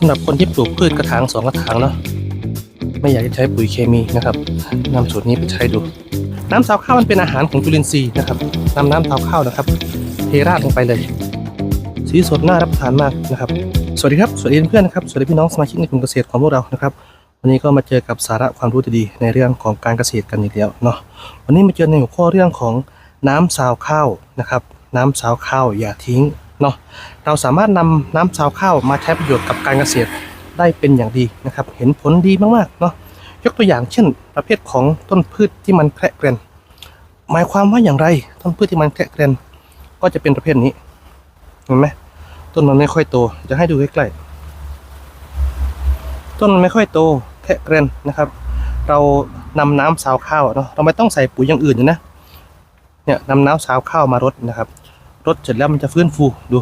สำหรับคนที่ปลูกพืชกระถางสองกระถางเนาะไม่อยากจะใช้ปุ๋ยเคมีนะครับนำสูตรนี้ไปใช้ดู น้ำสาวข้าวมันเป็นอาหารของจุลินทรีย์นะครับนำน้ำสาวข้าวนะครับ เทราดลงไปเลย สีสดน่ารับประทานมากนะครับ สวัสดีครับ สวัสดีเพื่อนนะครับ สวัสดีพี่น้องสมาชิกในกลุ่มเกษตรของพวกเรานะครับ วันนี้ก็มาเจอกับสาระความรู้ดีๆในเรื่องของการเกษตรกันอีกแล้วเนาะ วันนี้มาเจอในหัวข้อเรื่องของน้ำซาวข้าวนะครับ น้ำซาวข้าวอย่าทิ้ง เนาะเราสามารถนำน้ำซาวข้าวมาใช้ประโยชน์กับการเกษตรได้เป็นอย่างดีนะครับ เห็นผลดีมากๆเนาะยกตัวอย่างเช่น ประเภทของต้นพืชที่มันแคระเกรนหมายความว่าอย่างไร ต้นพืชที่มันแคระเกรนก็จะเป็นประเภทนี้เห็นไหมต้นมันไม่ค่อยโตจะให้ดูใกล้ๆต้นมันไม่ค่อยโตแค่เกรนนะครับ เรานำน้ำสาวข้าวเนาะเราไม่ต้องใส่ปุ๋ยอย่างอื่นเลยนะเนี่ยนำน้ำสาวข้าวมารดนะครับ รดเสร็จแล้วมันจะฟื้นฟูดู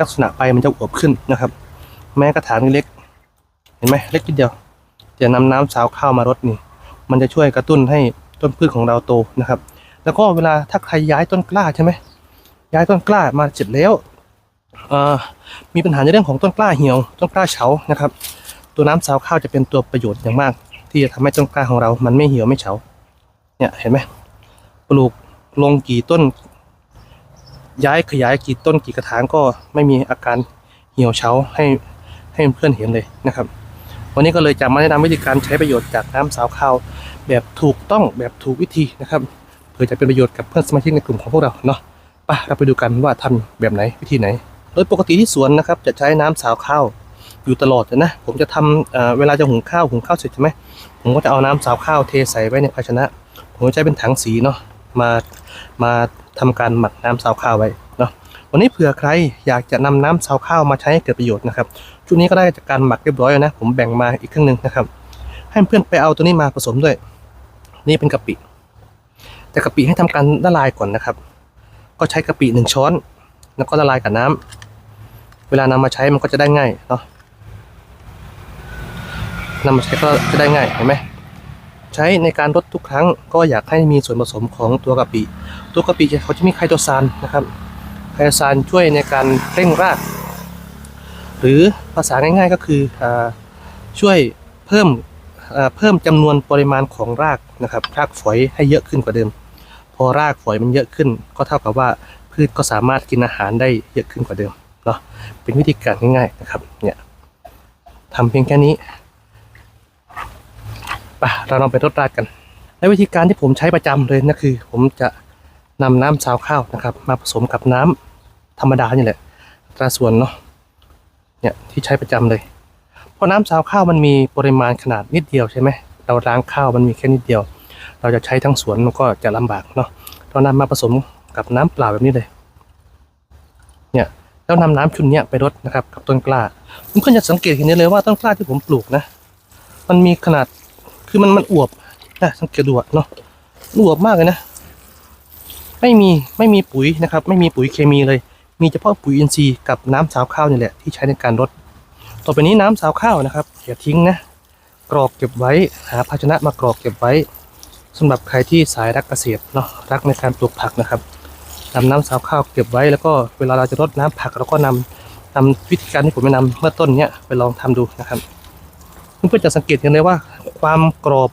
ลักษณะใบมันจะอวบขึ้นนะครับ แม้กระถางเล็ก เห็นไหมเล็กนิดเดียวแต่นำน้ำสาวข้าวมารดนี่ มันจะช่วยกระตุ้นให้ต้นพืชของเราโตนะครับ แล้วก็เวลาถ้าใครย้ายต้นกล้าใช่ไหมย้ายต้นกล้ามาเสร็จแล้วมีปัญหาในเรื่องของต้นกล้าเหี่ยว ต้นกล้าเฉานะครับ ตัวน้ำซาวข้าวจะเป็นตัวประโยชน์อย่างมาก ที่จะทำให้ต้นกล้าของเรา มันไม่เหี่ยวไม่เฉาเนี่ยเห็นไหมปลูกลงกี่ต้น ย้ายขยายกี่ต้นกี่กระถางก็ไม่มีอาการเหี่ยวเฉาให้ให้เพื่อนเห็นเลยนะครับ วันนี้ก็เลยจะมาแนะนำวิธีการใช้ประโยชน์จากน้ำซาวข้าวแบบถูกต้องแบบถูกวิธีนะครับเพื่อจะเป็นประโยชน์กับเพื่อนสมาชิกในกลุ่มของพวกเราเนาะไปเราไปดูกันว่าทำแบบไหนวิธีไหน โดยปกติที่สวนนะครับจะใช้น้ำสาวข้าวอยู่ตลอดนะผมจะทำเวลาจะหุงข้าวหุงข้าวเสร็จใช่ไหมผมก็จะเอาน้ำสาวข้าวเทใส่ไว้ในภาชนะ ผมก็ใช้เป็นถังสีเนาะมามา ทำการหมักน้ำสาวข้าวไว้เนาะวันนี้เผื่อใครอยากจะนำน้ำสาวข้าวมาใช้ให้เกิดประโยชน์นะครับชุดนี้ก็ได้จากการหมักเรียบร้อยแล้วนะ ผมแบ่งมาอีกครึ่งหนึ่งนะครับ ให้เพื่อนไปเอาตัวนี้มาผสมด้วย นี่เป็นกะปิ แต่กะปิให้ทำการละลายก่อนนะครับ ก็ใช้กะปิหนึ่งช้อน แล้วก็ละลายกับน้ำเวลานำมาใช้มันก็จะได้ง่ายเนาะนำมาใช้ก็จะได้ง่ายเห็นไหม ใช้ในการรดทุกครั้ง ก็อยากให้มีส่วนผสมของตัวกะปิ ตัวกะปิเขาจะมีไคโตซานนะครับไคโตซานช่วยในการเร่งราก หรือภาษาง่ายๆก็คืออช่วยเพิ่มเพิ่มจำนวนปริมาณของรากนะครับรากฝอยให้เยอะขึ้นกว่าเดิม พอรากฝอยมันเยอะขึ้น ก็เท่ากับว่าพืชก็สามารถกินอาหารได้เยอะขึ้นกว่าเดิมเนาะเป็นวิธีการง่ายๆนะครับเนี่ยทำเพียงแค่นี้ ปเราลองไปรดราดกันและวิธีการที่ผมใช้ประจำเลยนะคือ ผมจะนำน้ำซาวข้าวนะครับ มาผสมกับน้ำธรรมดานี่แหละตราส่วนเนาะเนี่ยที่ใช้ประจำเลย เพราะน้ำซาวข้าวมันมีปริมาณขนาดนิดเดียวใช่ไหมเราล้างข้าวมันมีแค่นิดเดียว เราจะใช้ทั้งสวนมันก็จะลำบากเนาะเรานำมาผสมกับน้ำเปล่าแบบนี้เลยเนี่ยแล้วนำน้ำชุดเนี้ยไปรดนะครับกับต้นกล้าผมก็จะสังเกตเห็นได้เลยว่าต้นกล้าที่ผมปลูกนะ มันมีขนาด คือมันมันอวบนะสังเกตดูอะเนาะอวบมากเลยนะ ไม่มีไม่มีปุ๋ยนะครับ ไม่มีปุ๋ยเคมีเลย มีเฉพาะปุ๋ยอินทรีย์กับน้ำสาวข้าวนี่แหละที่ใช้ในการรดต่อไปนี้น้ำสาวข้าวนะครับอย่าทิ้งนะกรอกเก็บไว้หาภาชนะมากรอกเก็บไว้สำหรับใครที่สายรักเกษตรเนาะรักในการปลูกผักนะครับนำน้ำสาวข้าวเก็บไว้แล้วก็เวลาเราจะรดน้ำผักเราก็นำนำวิธีการที่ผมแนะนำเมื่อต้นเนี้ยไปลองทำดูนะครับเพื่อนๆจะสังเกตเห็นเลยว่า ความกรอบ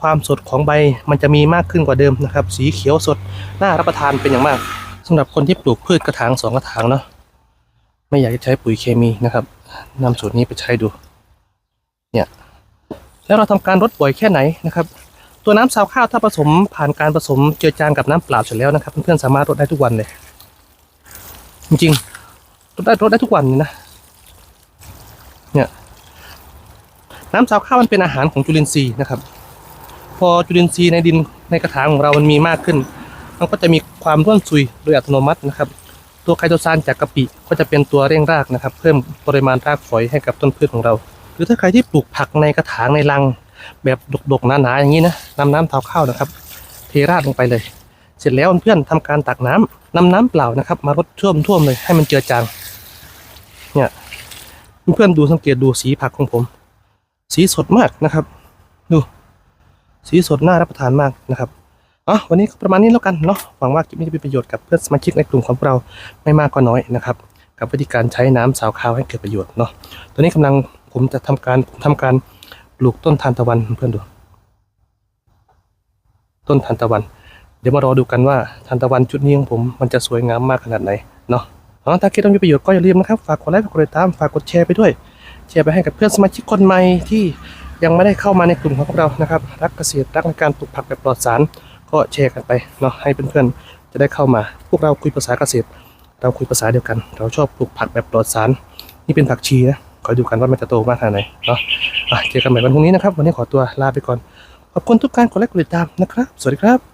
ความสดของใบมันจะมีมากขึ้นกว่าเดิมนะครับ สีเขียวสดน่ารับประทานเป็นอย่างมากสำหรับคนที่ปลูกพืชกระถางสองกระถางเนาะไม่อยากจะใช้ปุ๋ยเคมีนะครับนำสูตรนี้ไปใช้ดู เนี่ยแล้วเราทำการรดบ่อยแค่ไหนนะครับ ตัวน้ำซาวข้าวถ้าผสมผ่านการผสมเจือจางกับน้ำเปล่าเสร็จแล้วนะครับ เพื่อนๆสามารถรดได้ทุกวันเลย จริงๆรดได้รดได้ทุกวันเลยนะเนี่ย น้ำซาวข้าวมันเป็นอาหารของจุลินทรีย์นะครับ พอจุลินทรีย์ในดินในกระถางของเรามันมีมากขึ้น มันก็จะมีความร่วนซุยโดยอัตโนมัตินะครับ ตัวไคโตซานจากกะปิก็จะเป็นตัวเร่งรากนะครับ เพิ่มปริมาณรากฝอยให้กับต้นพืชของเรา หรือถ้าใครที่ปลูกผักในกระถางในรังแบบดกๆหนาๆอย่างนี้นะนำน้ำเทาข้าวนะครับ เทราดลงไปเลย เสร็จแล้วเพื่อนๆทำการตักน้ำนำน้ำเปล่านะครับ มารดท่วมท่วมๆเลยให้มันเจือจางเนี่ยเพื่อนดูสังเกตดูสีผักของผม สีสดมากนะครับ ดู สีสดน่ารับประทานมากนะครับอ๋อวันนี้ก็ประมาณนี้แล้วกันเนาะหวังว่าคลิปนี้จะเป็นประโยชน์กับเพื่อนสมาชิกในกลุ่มของเราไม่มากก็น้อยนะครับ กับวิธีการใช้น้ำสาวขาวให้เกิดประโยชน์เนาะตอนนี้กำลังผมจะทำการผมทำการปลูกต้นทานตะวันเพื่อนดู ต้นทานตะวัน เดี๋ยวมารอดูกันว่าทานตะวันชุดนี้ของผมมันจะสวยงามมากขนาดไหนเนาะอ๋อถ้าคิดว่ามีประโยชน์ก็อย่าลืมนะครับ ฝากกดไลค์ฝากกดติดตามฝากกดแชร์ไปด้วย ชร์ไปให้กับเพื่อนสมาชิกคนใหม่ที่ยังไม่ได้เข้ามาในกลุ่มของพวกเรานะครับ รักเกษตรรักในการปลูกผักแบบปลอดสาร ก็แชร์กันไปเนาะให้เพื่อนๆจะได้เข้ามา พวกเราคุยภาษาเกษตร เราคุยภาษาเดียวกัน เราชอบปลูกผักแบบปลอดสาร นี่เป็นผักชีนะคอยดูกันว่ามันจะโตมากขนาดไหนเนาะอะเจอกันใหม่วันพรุ่งนี้นะครับ วันนี้ขอตัวลาไปก่อน ขอบคุณทุกการกดไลค์กดติดตามนะครับ สวัสดีครับ